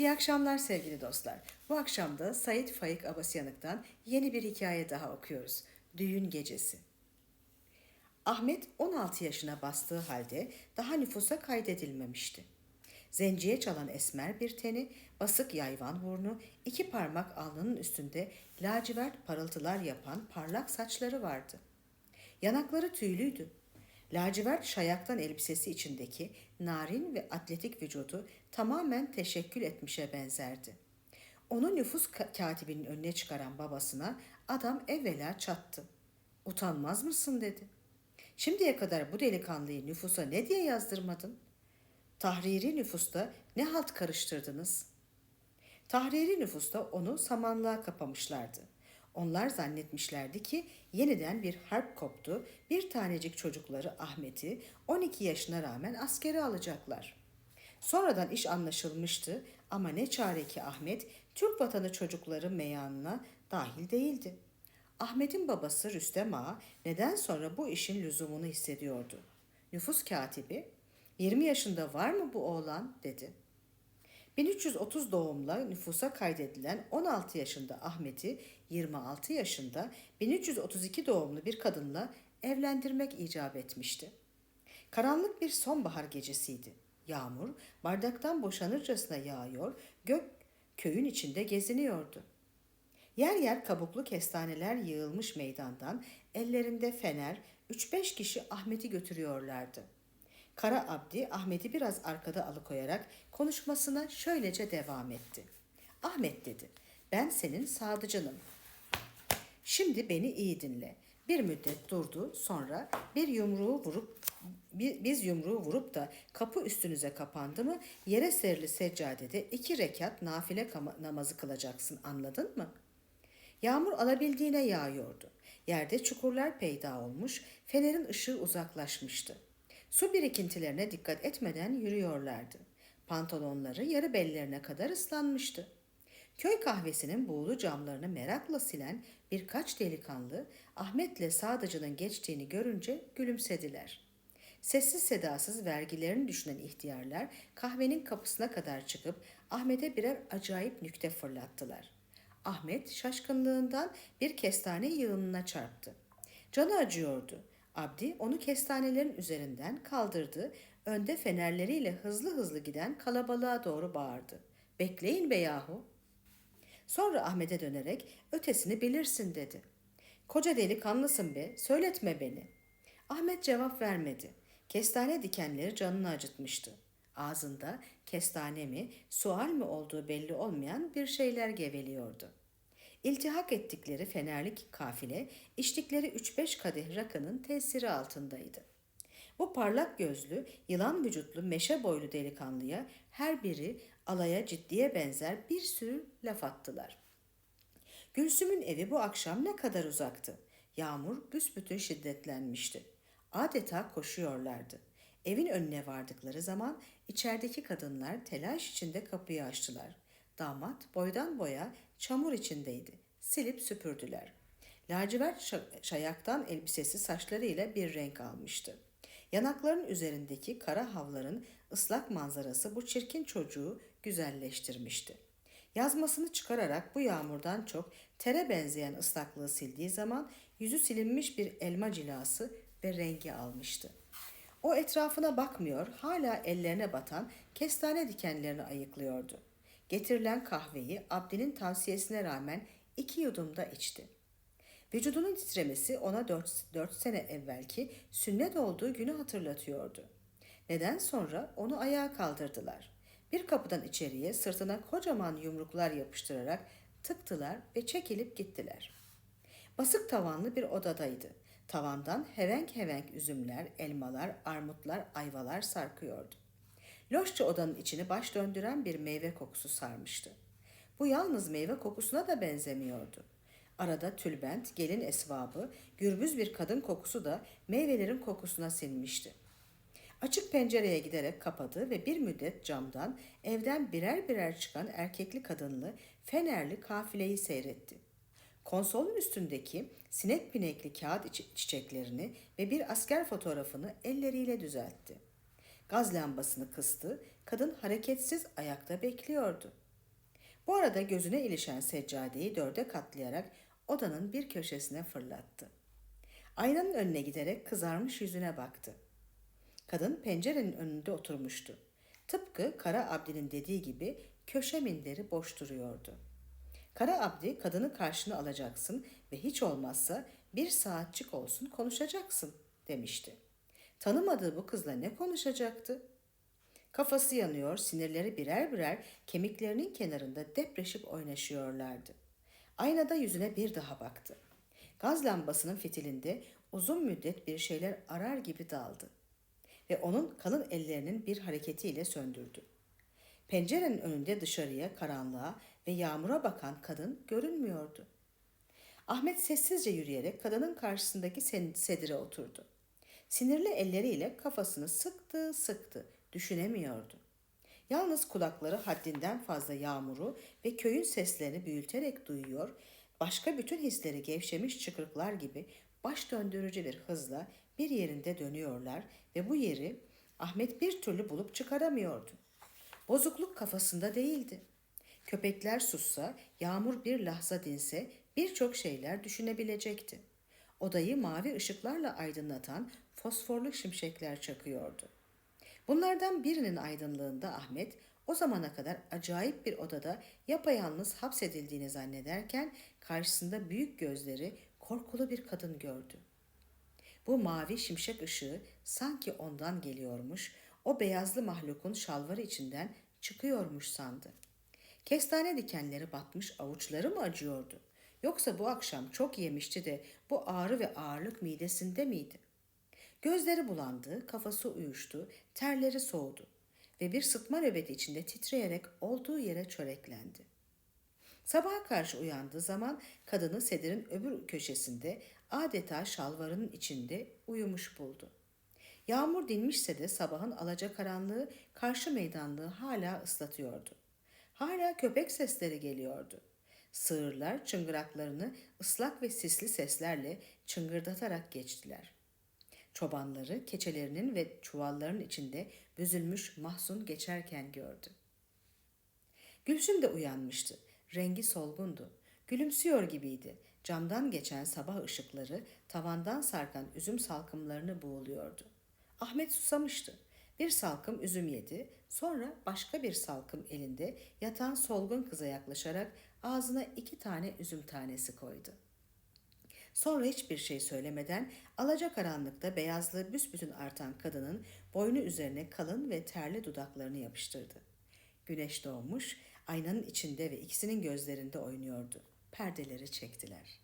İyi akşamlar sevgili dostlar. Bu akşam da Sait Faik Abasyanık'tan yeni bir hikaye daha okuyoruz. Düğün Gecesi. Ahmet 16 yaşına bastığı halde daha nüfusa kaydedilmemişti. Zenciye çalan esmer bir teni, basık yayvan burnu, iki parmak alnının üstünde lacivert parıltılar yapan parlak saçları vardı. Yanakları tüylüydü. Lacivert şayaktan elbisesi içindeki narin ve atletik vücudu tamamen teşekkül etmişe benzerdi. Onu nüfus ka- katibinin önüne çıkaran babasına adam evvela çattı. Utanmaz mısın dedi. Şimdiye kadar bu delikanlıyı nüfusa ne diye yazdırmadın? Tahriri nüfusta ne halt karıştırdınız? Tahriri nüfusta onu samanlığa kapamışlardı. Onlar zannetmişlerdi ki yeniden bir harp koptu, bir tanecik çocukları Ahmet'i 12 yaşına rağmen askere alacaklar. Sonradan iş anlaşılmıştı ama ne çare ki Ahmet Türk vatanı çocukları meyanına dahil değildi. Ahmet'in babası Rüstem Ağa neden sonra bu işin lüzumunu hissediyordu. Nüfus katibi 20 yaşında var mı bu oğlan dedi. 1330 doğumla nüfusa kaydedilen 16 yaşında Ahmet'i 26 yaşında 1332 doğumlu bir kadınla evlendirmek icap etmişti. Karanlık bir sonbahar gecesiydi. Yağmur bardaktan boşanırcasına yağıyor, gök köyün içinde geziniyordu. Yer yer kabuklu kestaneler yığılmış meydandan ellerinde fener 3-5 kişi Ahmet'i götürüyorlardı. Kara Abdi Ahmet'i biraz arkada alıkoyarak konuşmasına şöylece devam etti. Ahmet dedi, ben senin sadıcınım. Şimdi beni iyi dinle. Bir müddet durdu, sonra bir yumruğu vurup bi- biz yumruğu vurup da kapı üstünüze kapandı mı yere serili seccadede iki rekat nafile namazı kılacaksın anladın mı? Yağmur alabildiğine yağıyordu. Yerde çukurlar peyda olmuş, fenerin ışığı uzaklaşmıştı. Su birikintilerine dikkat etmeden yürüyorlardı. Pantolonları yarı bellerine kadar ıslanmıştı. Köy kahvesinin buğulu camlarını merakla silen birkaç delikanlı Ahmet'le Sadıcı'nın geçtiğini görünce gülümsediler. Sessiz sedasız vergilerini düşünen ihtiyarlar kahvenin kapısına kadar çıkıp Ahmet'e birer acayip nükte fırlattılar. Ahmet şaşkınlığından bir kestane yığınına çarptı. Canı acıyordu. Abdi onu kestanelerin üzerinden kaldırdı, önde fenerleriyle hızlı hızlı giden kalabalığa doğru bağırdı. Bekleyin be yahu. Sonra Ahmet'e dönerek ötesini bilirsin dedi. Koca delikanlısın be, söyletme beni. Ahmet cevap vermedi. Kestane dikenleri canını acıtmıştı. Ağzında kestane mi, sual mi olduğu belli olmayan bir şeyler geveliyordu. İltihak ettikleri fenerlik kafile, içtikleri 3-5 kadeh rakının tesiri altındaydı. Bu parlak gözlü, yılan vücutlu, meşe boylu delikanlıya her biri alaya ciddiye benzer bir sürü laf attılar. Gülsüm'ün evi bu akşam ne kadar uzaktı. Yağmur büsbütün şiddetlenmişti. Adeta koşuyorlardı. Evin önüne vardıkları zaman içerideki kadınlar telaş içinde kapıyı açtılar. Damat boydan boya çamur içindeydi. Silip süpürdüler. Lacivert şa- şayaktan elbisesi saçlarıyla bir renk almıştı. Yanakların üzerindeki kara havların ıslak manzarası bu çirkin çocuğu güzelleştirmişti. Yazmasını çıkararak bu yağmurdan çok tere benzeyen ıslaklığı sildiği zaman yüzü silinmiş bir elma cilası ve rengi almıştı. O etrafına bakmıyor, hala ellerine batan kestane dikenlerini ayıklıyordu. Getirilen kahveyi Abdi'nin tavsiyesine rağmen iki yudumda içti. Vücudunun titremesi ona dört, dört sene evvelki sünnet olduğu günü hatırlatıyordu. Neden sonra onu ayağa kaldırdılar. Bir kapıdan içeriye sırtına kocaman yumruklar yapıştırarak tıktılar ve çekilip gittiler. Basık tavanlı bir odadaydı. Tavandan hevenk hevenk üzümler, elmalar, armutlar, ayvalar sarkıyordu. Loşça odanın içini baş döndüren bir meyve kokusu sarmıştı. Bu yalnız meyve kokusuna da benzemiyordu. Arada tülbent, gelin esvabı, gürbüz bir kadın kokusu da meyvelerin kokusuna sinmişti. Açık pencereye giderek kapadı ve bir müddet camdan evden birer birer çıkan erkekli kadınlı fenerli kafileyi seyretti. Konsolun üstündeki sinek pinekli kağıt çiçeklerini ve bir asker fotoğrafını elleriyle düzeltti. Gaz lambasını kıstı, kadın hareketsiz ayakta bekliyordu. Bu arada gözüne ilişen seccadeyi dörde katlayarak odanın bir köşesine fırlattı. Aynanın önüne giderek kızarmış yüzüne baktı. Kadın pencerenin önünde oturmuştu. Tıpkı Kara Abdi'nin dediği gibi köşe minderi boş duruyordu. Kara Abdi kadını karşına alacaksın ve hiç olmazsa bir saatçik olsun konuşacaksın demişti. Tanımadığı bu kızla ne konuşacaktı? Kafası yanıyor, sinirleri birer birer kemiklerinin kenarında depreşip oynaşıyorlardı. Aynada yüzüne bir daha baktı. Gaz lambasının fitilinde uzun müddet bir şeyler arar gibi daldı ve onun kalın ellerinin bir hareketiyle söndürdü. Pencerenin önünde dışarıya, karanlığa ve yağmura bakan kadın görünmüyordu. Ahmet sessizce yürüyerek kadının karşısındaki sedire oturdu. Sinirli elleriyle kafasını sıktı sıktı, düşünemiyordu. Yalnız kulakları haddinden fazla yağmuru ve köyün seslerini büyüterek duyuyor, başka bütün hisleri gevşemiş çıkırıklar gibi baş döndürücü bir hızla bir yerinde dönüyorlar ve bu yeri Ahmet bir türlü bulup çıkaramıyordu. Bozukluk kafasında değildi. Köpekler sussa, yağmur bir lahza dinse birçok şeyler düşünebilecekti. Odayı mavi ışıklarla aydınlatan fosforlu şimşekler çakıyordu. Bunlardan birinin aydınlığında Ahmet o zamana kadar acayip bir odada yapayalnız hapsedildiğini zannederken karşısında büyük gözleri korkulu bir kadın gördü. Bu mavi şimşek ışığı sanki ondan geliyormuş, o beyazlı mahlukun şalvarı içinden çıkıyormuş sandı. Kestane dikenleri batmış avuçları mı acıyordu? Yoksa bu akşam çok yemişti de bu ağrı ve ağırlık midesinde miydi? Gözleri bulandı, kafası uyuştu, terleri soğudu ve bir sıtma nöbeti içinde titreyerek olduğu yere çöreklendi. Sabaha karşı uyandığı zaman kadını sedirin öbür köşesinde adeta şalvarının içinde uyumuş buldu. Yağmur dinmişse de sabahın alacakaranlığı karşı meydanlığı hala ıslatıyordu. Hala köpek sesleri geliyordu. Sığırlar çıngıraklarını ıslak ve sisli seslerle çıngırdatarak geçtiler. Çobanları keçelerinin ve çuvalların içinde büzülmüş mahzun geçerken gördü. Gülsüm de uyanmıştı. Rengi solgundu. Gülümsüyor gibiydi. Camdan geçen sabah ışıkları tavandan sarkan üzüm salkımlarını buğuluyordu. Ahmet susamıştı. Bir salkım üzüm yedi, sonra başka bir salkım elinde yatan solgun kıza yaklaşarak ağzına iki tane üzüm tanesi koydu. Sonra hiçbir şey söylemeden alacakaranlıkta beyazlığı büsbütün artan kadının boynu üzerine kalın ve terli dudaklarını yapıştırdı. Güneş doğmuş, aynanın içinde ve ikisinin gözlerinde oynuyordu. Perdeleri çektiler.''